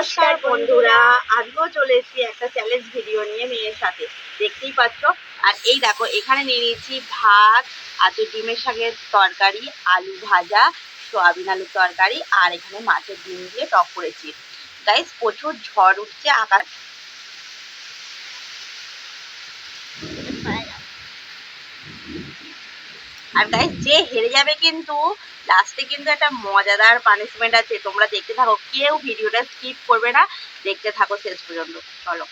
নমস্কার বন্ধুরা। আজকেও চলে এসেছি একটা চ্যালেঞ্জ ভিডিও নিয়ে মেয়ের সাথে। দেখতেই পাচ্ছ? আর এই দেখো এখানে নিয়ে নিয়েছি ভাত আর তো ডিমের শাকের তরকারি আলু ভাজা সোয়াবিন আলুর তরকারি আর এখানে মাছের ডিম দিয়ে টক করেছি। গাইস প্রচুর ঝড় উঠছে আকাশ। আর তাই যে হেরে যাবে কিন্তু লাস্টে কিন্তু একটা মজাদার পানিশমেন্ট আছে। তোমরা দেখতে থাকো, কেউ ভিডিওটা স্কিপ করবে না। দেখতে থাকো শেষ পর্যন্ত। চলো।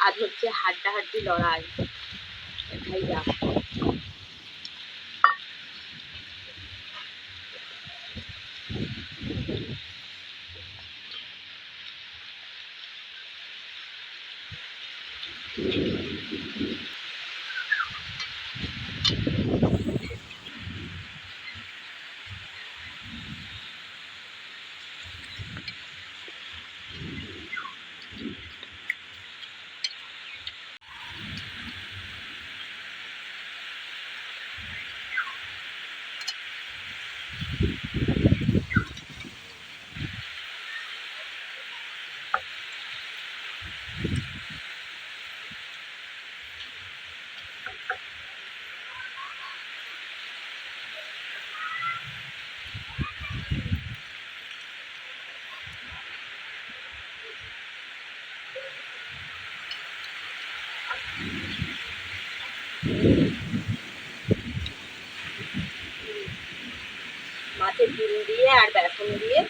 আজ হচ্ছে হাড্ডাহাড্ডি লড়াই। ভাইয়া Thank যাক। মাছের ডিম দিয়ে আর বেসন দিয়ে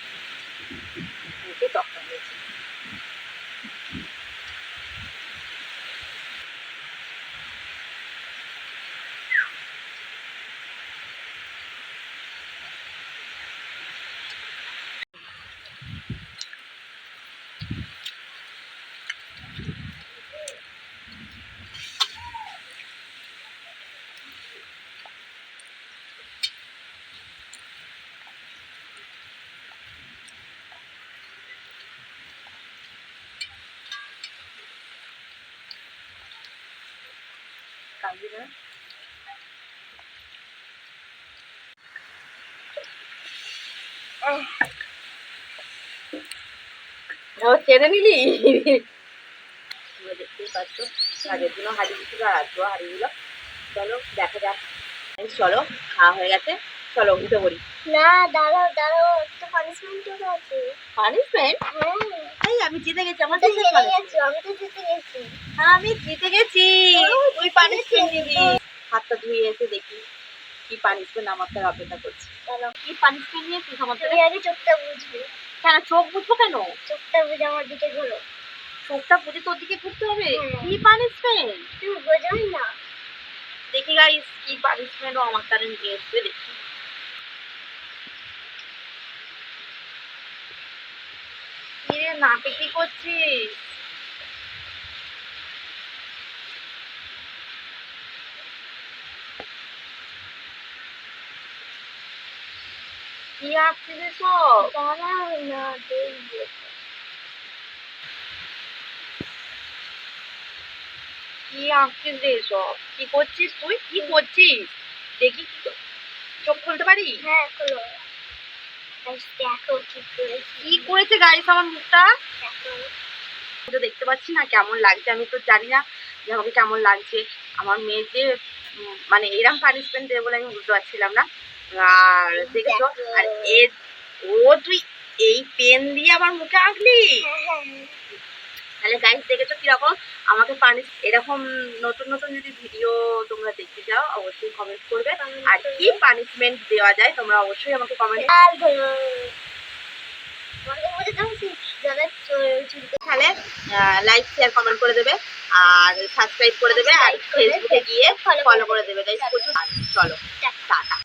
না ও পাচ্ছ আগের দিনও হারিয়ে দিচ্ছিল আর আজকেও হারিয়ে চলো, দেখা যাক। চলো, খাওয়া হয়ে গেছে। চলো উঠে পড়ি। না দাঁড়াও দাঁড়াও একটা পানিশমেন্টও আছে। পানিশমেন্ট হ্যাঁ। এই আমি জিতে গেছি আমার punishment? গেছি। আমি তো জিতে গেছি। আমি জিতে গেছি। তুই পানিশমেন্ট নিবি হাতটা ধুয়ে এসে দেখি কি পানিশমেন্ট আমার তার অপেক্ষা করছে। চলো কি পানিশমেন্ট নিয়েছিস আমার তুমি আগে চোখটা বুঝবে। কেন চোখ বুঝব কেন? চোখটা বুঝে আমার দিকে ঘোরো। চোখটা বুঝে তোর দিকে ঘুরতে হবে? হুম। কি পানিশমেন্ট তুমি বোঝোই না। দেখি গাইস কি পানিশমেন্ট ও আমার তারে নিয়ে এসছে দেখি কি রে নাকে কি করছিস? কি আঁকছিস এসব? দাঁড়াও না দেখব কি আঁকছিস রে এসব? কি করছিস তুই? কি করছিস? দেখি চোখ খুলতে পারি হ্যাঁ খোলো। কি করেছে। গাইস আমার মুখটা? তো দেখতে পাচ্ছি না কেমন লাগছে আমি তো জানি না যে আমাকে কেমন লাগছে। আমার মেয়ে যে মানে এরম পানিশমেন্ট দেবে বলে আমি বুঝতে পারছিলাম না। আর দেখেছ? আর এর ও তুই এই পেন দিয়ে আমার মুখে আঁকলি? তাহলে গাইস দেখেছ কীরকম? আমাকে পানিশ এরকম নতুন নতুন যদি ভিডিও তোমরা দেখতে চাও অবশ্যই কমেন্ট করবে। আর কি পানিশমেন্ট দেওয়া যায় তোমরা অবশ্যই আমাকে কমেন্ট তাহলে লাইক শেয়ার কমেন্ট করে দেবে। আর সাবস্ক্রাইব করে দেবে। আর ফেসবুকে গিয়ে ফলো করে করে দেবে। গাইস প্রচুর। চলো টাটা।